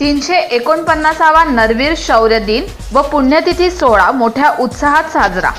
तीनशे एकोणपन्नासावा नरवीर शौर्य दिन व पुण्यतिथी सोहळा मोठ्या उत्साहात साजरा.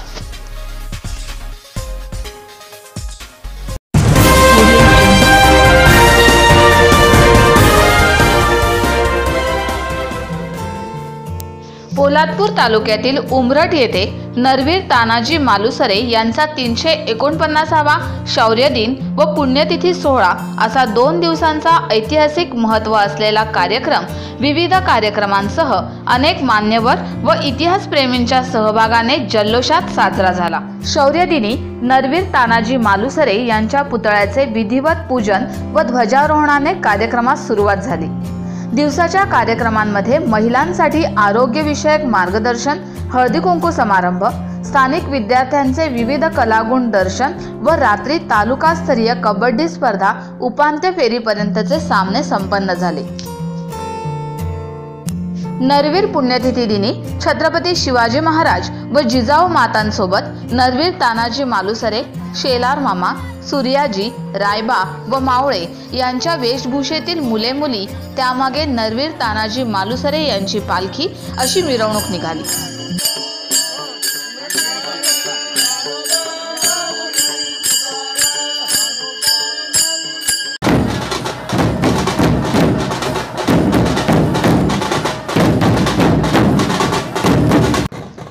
पोलादपूर तालुक्यातील उमरठ येथे नरवीर तानाजी मालुसरे यांचा तीनशे एकोणपन्नासावा शौर्य दिन व पुण्यतिथी सोहळा असा दोन दिवसांचा ऐतिहासिक महत्त्व असलेला कार्यक्रम विविध कार्यक्रमांसह अनेक मान्यवर व इतिहासप्रेमींच्या सहभागाने जल्लोषात साजरा झाला. शौर्य दिनी नरवीर तानाजी मालुसरे यांच्या पुतळ्याचे विधिवत पूजन व ध्वजारोहणाने कार्यक्रमास सुरुवात झाली. दिवसाच्या कार्यक्रमांमध्ये महिलांसाठी आरोग्यविषयक मार्गदर्शन हळदी कुंकू समारंभ स्थानिक विद्यार्थ्यांचे विविध कलागुण दर्शन व रात्री तालुकास्तरीय कबड्डी स्पर्धा उपांत्य फेरीपर्यंतचे सामने संपन्न झाले. नरवीर पुण्यतिथी दिनी छत्रपती शिवाजी महाराज व जिजाऊ मातांसोबत नरवीर तानाजी मालुसरे शेलार मामा सूर्याजी रायबा व मावळे यांच्या वेशभूषेतील मुले मुली त्यामागे नरवीर तानाजी मालुसरे यांची पालखी अशी मिरवणूक निघाली.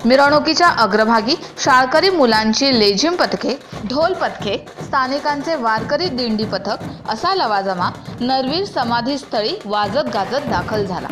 मिरवणुकीच्या अग्रभागी शाळकरी मुलांची लेझिम पथके ढोल पथके स्थानिकांचे वारकरी दिंडी पथक असा लवाजमा नरवीर समाधीस्थळी वाजत गाजत दाखल झाला.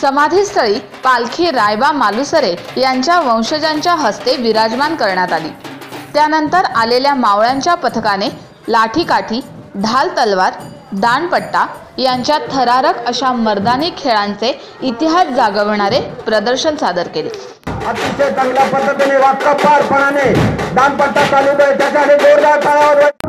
समाधीस्थळी पालखी रायबा मालुसरे यांच्या वंशजांच्या हस्ते विराजमान करण्यात आली. त्यानंतर आलेल्या मावळ्यांच्या पथकाने लाठीकाठी ढाल तलवार दांडपट्टा यांच्या थरारक अशा मर्दानी खेळांचे इतिहास जागवणारे प्रदर्शन सादर केले. अतिशय चांगल्या पद्धतीने वाक्यपारपणाने दानपट्टा चालू त्याच्याने जोरदार तळावर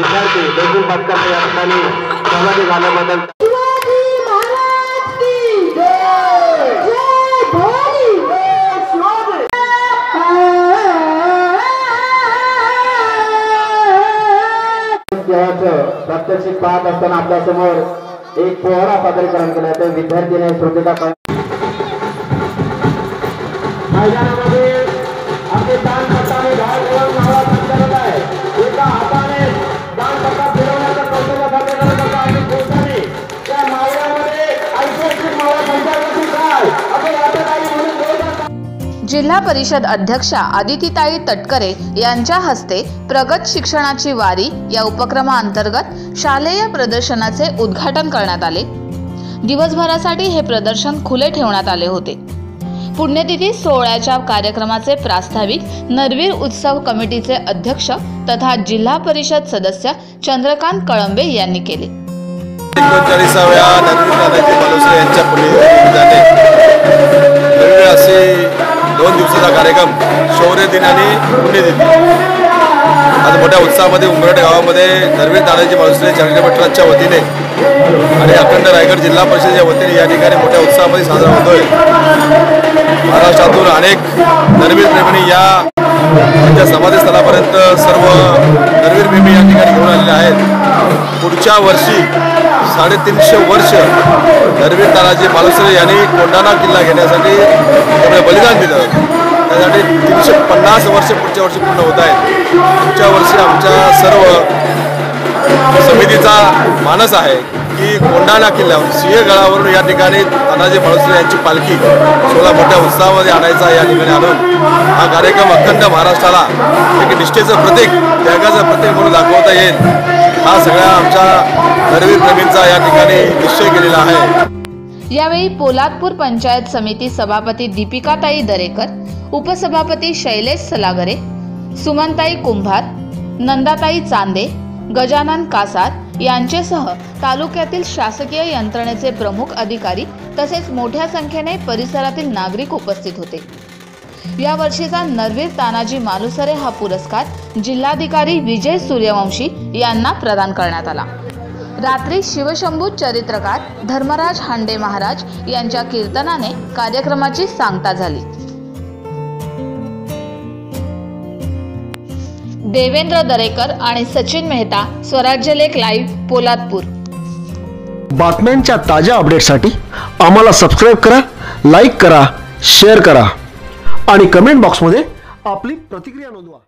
विद्यार्थी देखील पथकाचे या ठिकाणी सहभागी झाल्याबद्दल शिवाजी महाराज की जय! जय भवानी! खेळाचं प्रात्यक्षिक पाहत असताना आपल्यासमोर एक पोहरा सादरीकरण केलं ते विद्यार्थीने श्रोतेचा क- मैदानामध्ये आपले जिल्हा परिषद अध्यक्षा आदितीताई तटकरे यांच्या हस्ते प्रगत शिक्षणाची वारी या उपक्रमाअंतर्गत शालेय प्रदर्शनाचे उद्घाटन करण्यात आले. दिवसभरासाठी हे प्रदर्शन खुले ठेवण्यात आले होते. पुण्यतिथी सोहळ्याच्या कार्यक्रमाचे प्रास्ताविक नरवीर उत्सव कमिटीचे अध्यक्ष तथा जिल्हा परिषद सदस्य चंद्रकांत कळंबे यांनी केले. एकोणचाळीसाव्या नरवीर यांच्या पुण्यतिथीनिमित्ताने कार्यक्रम शौर्य दिन आणि पुण्यतिथी आज मोठ्या उत्साहामध्ये उमरट गावामध्ये धर्मीर दादाजी मालुसरे चॅरिटेबल ट्रस्टच्या वतीने आणि अखंड रायगड जिल्हा परिषदेच्या वतीने या ठिकाणी मोठ्या उत्साहामध्ये साजरा होतोय. महाराष्ट्रातून अनेक धर्मीर प्रेमी या त्यांच्या समाधीस्थळापर्यंत सर्व धर्मीर प्रेमी या ठिकाणी घेऊन आलेले आहेत. पुढच्या वर्षी साडेतीनशे वर्ष धर्मीर तानाजी मालुसरे यांनी कोंढाणा किल्ला घेण्यासाठी त्यांनी बलिदान दिलं. त्यासाठी तीनशे पन्नास वर्ष पुढच्या वर्षी पूर्ण होत आहेत. पुढच्या वर्षी आमच्या सर्व समितीचा मानस आहे की कोंढाणा किल्ल्यावर सिंहगडावरून या ठिकाणी तानाजी मालुसरे यांची पालखी सोळा मोठ्या उत्साहामध्ये आणायचा या ठिकाणी आणून हा कार्यक्रम अखंड महाराष्ट्राला एक निष्ठेचं प्रतीक त्यागाचं प्रतीक म्हणून दाखवता येईल. हा सगळ्या आमच्या नरवीर प्रेमींचा या ठिकाणी निश्चय केलेला आहे. यावेळी पोलादपूर पंचायत समिती सभापती दीपिकाताई दरेकर उपसभापती शैलेश सलागरे सुमनताई कुंभार नंदाताई चांदे गजानन कासार यांचेसह तालुक्यातील शासकीय यंत्रणेचे प्रमुख अधिकारी तसेच मोठ्या संख्येने परिसरातील नागरिक उपस्थित होते. या वर्षीचा नरवीर तानाजी मालुसरे हा पुरस्कार जिल्हाधिकारी विजय सूर्यवंशी यांना प्रदान करण्यात आला. रात्री शिवशंभू चरित्रकार धर्मराज हांडे महाराज यांच्या कीर्तनाने कार्यक्रमाची सांगता झाली. देवेंद्र दरेकर आणि सचिन मेहता स्वराज्य लेख लाईव्ह पोलादपूर. बातम्यांच्या ताज्या अपडेटसाठी आम्हाला सबस्क्राईब करा लाईक करा शेअर करा आणि कमेंट बॉक्समध्ये आपली प्रतिक्रिया नोंदवा.